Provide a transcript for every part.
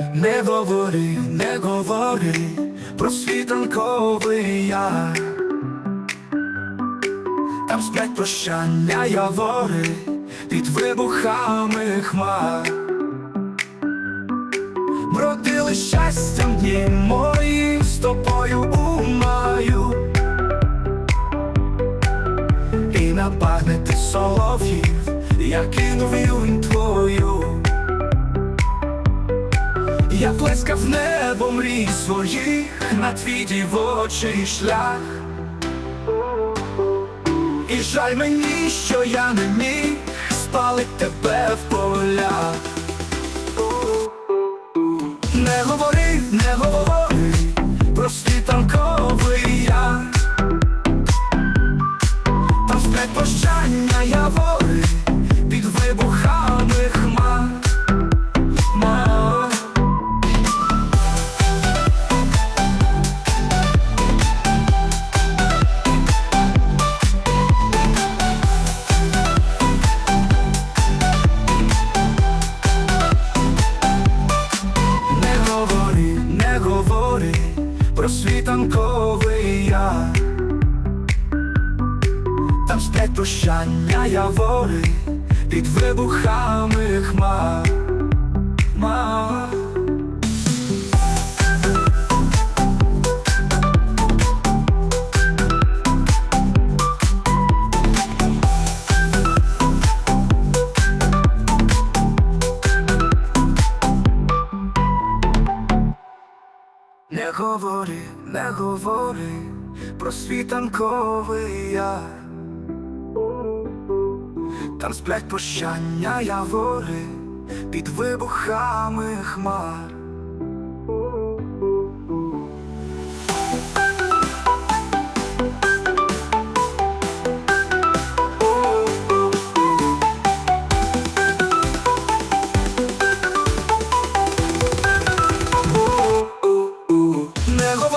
Не говори, не говори про світанковий яр Там сплять прощання явори під вибухами хмар. Бродили щастям дні мої з тобою у маю. І напагнете солов'їв, я кинув юнь я плескав небо мрій своїх на твій дівочий шлях. І жаль мені, що я не міг спалить тебе в полях. Говори про світанковий яр Там сплять прощання явори під вибухами хмар. Не говори, не говори про світанковий яр Там сплять прощання явори під вибухами хмар.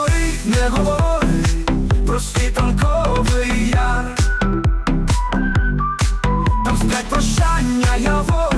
говори, не говори, прости танковий яр, там сплять прощання я вор.